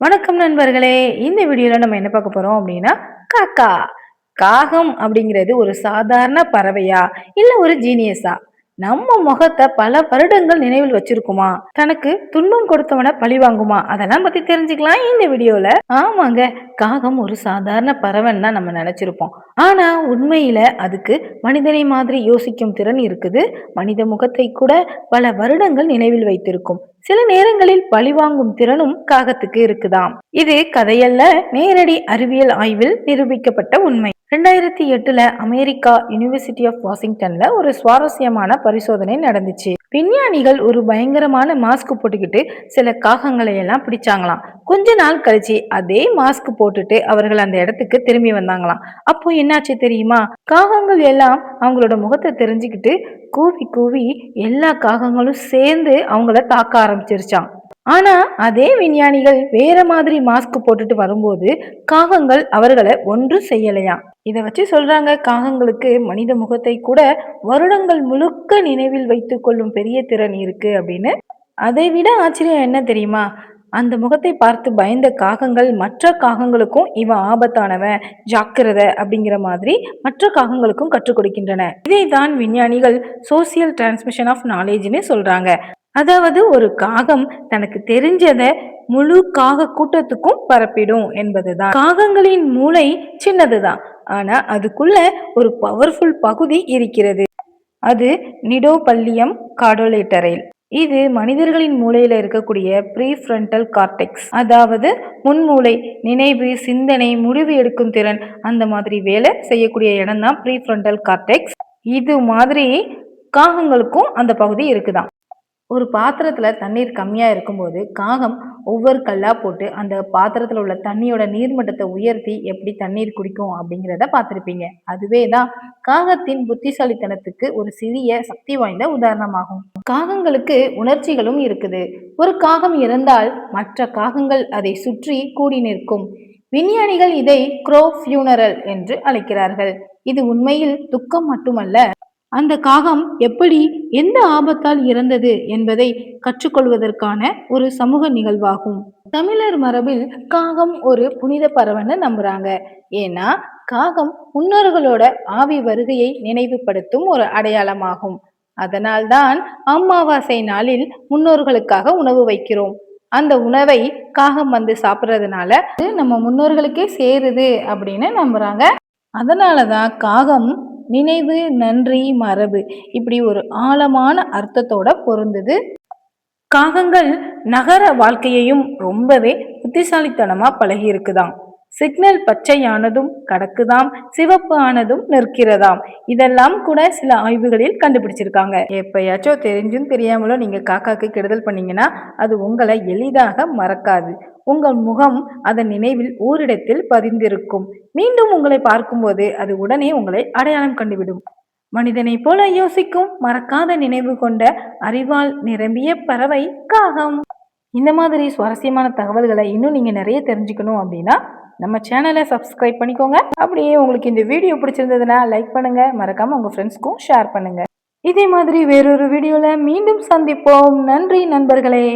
வணக்கம் நண்பர்களே. இந்த வீடியோவில் நம்ம என்ன பார்க்க போகிறோம் அப்படின்னா காக்கா. காகம் அப்படிங்கிறது ஒரு சாதாரண பறவையா? இல்லை ஒரு ஜீனியஸா நம்ம முகத்தை பல வருடங்கள் நினைவில் வச்சிருக்குமா? தனக்கு துன்பம் கொடுத்தவன பழி வாங்குமா? அதெல்லாம் பத்தி தெரிஞ்சுக்கலாம் இந்த வீடியோல. ஆமாங்க காகம் ஒரு சாதாரண பறவைன்னு தான் நம்ம நினைச்சிருப்போம். ஆனா உண்மையில அதுக்கு மனிதனை மாதிரி யோசிக்கும் திறன் இருக்குது. மனித முகத்தை கூட பல வருடங்கள் நினைவில் வைத்திருக்கும். சில நேரங்களில் பழிவாங்கும் திறனும் காகத்துக்கு இருக்குதாம். இது கதையல்ல நேரடி அறிவியல் ஆய்வில் நிரூபிக்கப்பட்ட உண்மை. ரெண்டாயிரத்தி எட்டுல அமெரிக்கா யூனிவர்சிட்டி ஆஃப் வாஷிங்டன்ல ஒரு சுவாரஸ்யமான பரிசோதனை நடந்துச்சு. விஞ்ஞானிகள் ஒரு பயங்கரமான மாஸ்க் போட்டுக்கிட்டு சில காகங்களை எல்லாம் பிடிச்சாங்களாம். கொஞ்ச நாள் கழிச்சு அதே மாஸ்க் போட்டுட்டு அவர்கள் அந்த இடத்துக்கு திரும்பி வந்தாங்களாம். அப்போ என்னாச்சு தெரியுமா? காகங்கள் எல்லாம் அவங்களோட முகத்தை தெரிஞ்சுக்கிட்டு கூவி கூவி எல்லா காகங்களும் சேர்ந்து அவங்கள தாக்க ஆரம்பிச்சிருச்சான் ஆனா அதே விஞ்ஞானிகள் வேற மாதிரி மாஸ்க் போட்டுட்டு வரும்போது காகங்கள் அவர்களை ஒன்றும் செய்யலையாம் இதை வச்சு சொல்றாங்க காகங்களுக்கு மனித முகத்தை கூட வருடங்கள் முழுக்க நினைவில் வைத்து கொள்ளும் பெரிய திறன் இருக்கு அப்படின்னு. அதை விட ஆச்சரியம் என்ன தெரியுமா? அந்த முகத்தை பார்த்து பயந்த காகங்கள் மற்ற காகங்களுக்கும் இவன் ஆபத்தானவன் ஜாக்கிரத அப்படிங்கிற மாதிரி மற்ற காகங்களுக்கும் கற்றுக் கொடுக்கின்றன. இதை தான் விஞ்ஞானிகள் சோசியல் டிரான்ஸ்மிஷன் ஆஃப் நாலேஜ்னு சொல்றாங்க. அதாவது ஒரு காகம் தனக்கு தெரிஞ்சதை முழு காக கூட்டத்துக்கும் பரப்பிடும் என்பதுதான். காகங்களின் மூளை சின்னதுதான். ஆனா அதுக்குள்ள ஒரு பவர்ஃபுல் பகுதி இருக்கிறது. அது நிடோபல்லியம் காடோலேட்டரைல். இது மனிதர்களின் மூளையில இருக்கக்கூடிய ப்ரீ ஃப்ரண்டல் கார்டெக்ஸ். அதாவது முன்மூளை நினைவு சிந்தனை முடிவு எடுக்கும் திறன் அந்த மாதிரி வேலை செய்யக்கூடிய இடம் தான் ப்ரீ ஃப்ரண்டல் கார்டெக்ஸ். இது மாதிரி காகங்களுக்கும் அந்த பகுதி இருக்குதான். ஒரு பாத்திரத்தில் தண்ணீர் கம்மியாக இருக்கும்போது காகம் ஒவ்வொரு கல்லாக போட்டு அந்த பாத்திரத்தில் உள்ள தண்ணியோட நீர்மட்டத்தை உயர்த்தி எப்படி தண்ணீர் குடிக்கும் அப்படிங்கிறத பார்த்துருப்பீங்க. அதுவே தான் காகத்தின் புத்திசாலித்தனத்துக்கு ஒரு சிறிய சக்தி வாய்ந்த உதாரணமாகும். காகங்களுக்கு உணர்ச்சிகளும் இருக்குது. ஒரு காகம் இறந்தால் மற்ற காகங்கள் அதை சுற்றி கூடி நிற்கும். விஞ்ஞானிகள் இதை குரோ ஃபியூனரல் என்று அழைக்கிறார்கள். இது உண்மையில் துக்கம் மட்டுமல்ல அந்த காகம் எப்படி எந்த ஆபத்தால் இறந்தது என்பதை கற்றுக்கொள்வதற்கான ஒரு சமூக நிகழ்வாகும். தமிழர் மரபில் காகம் ஒரு புனித பறவைன்னு நம்புறாங்க. ஏன்னா காகம் முன்னோர்களோட ஆவி வருகையை நினைவுபடுத்தும் ஒரு அடையாளமாகும். அதனால்தான் அமாவாசை நாளில் முன்னோர்களுக்காக உணவு வைக்கிறோம். அந்த உணவை காகம் வந்து சாப்பிட்றதுனால நம்ம முன்னோர்களுக்கே சேருது அப்படின்னு நம்புறாங்க. அதனாலதான் காகம் நினைவு நன்றி மரபு இப்படி ஒரு ஆழமான அர்த்தத்தோட பொருந்தது. காகங்கள் நகர வாழ்க்கையையும் ரொம்பவே புத்திசாலித்தனமா பழகி இருக்குதாம் சிக்னல் பச்சையானதும் கடக்குதாம் சிவப்பு ஆனதும் நிற்கிறதாம். இதெல்லாம் கூட சில ஆய்வுகளில் கண்டுபிடிச்சிருக்காங்க. எப்பயாச்சும் தெரிஞ்சும் தெரியாமலோ நீங்க காக்காக்கு கெடுதல் பண்ணீங்கன்னா அது உங்களை எளிதாக மறக்காது. உங்கள் முகம் அதன் நினைவில் ஓரிடத்தில் பதிந்திருக்கும். மீண்டும் உங்களை பார்க்கும்போது அது உடனே உங்களை அடையாளம் கண்டுவிடும். மனிதனைப் போல யோசிக்கும் மறக்காத நினைவு கொண்ட அறிவால் நிரம்பிய பறவை காகம். இந்த மாதிரி சுவாரஸ்யமான தகவல்களை இன்னும் நீங்கள் நிறைய தெரிஞ்சுக்கணும் அப்படின்னா நம்ம சேனலை சப்ஸ்கிரைப் பண்ணிக்கோங்க. அப்படியே உங்களுக்கு இந்த வீடியோ பிடிச்சிருந்ததுன்னா லைக் பண்ணுங்க. மறக்காம உங்க ஃப்ரெண்ட்ஸ்க்கும் ஷேர் பண்ணுங்க. இதே மாதிரி வேறொரு வீடியோவில் மீண்டும் சந்திப்போம். நன்றி நண்பர்களே.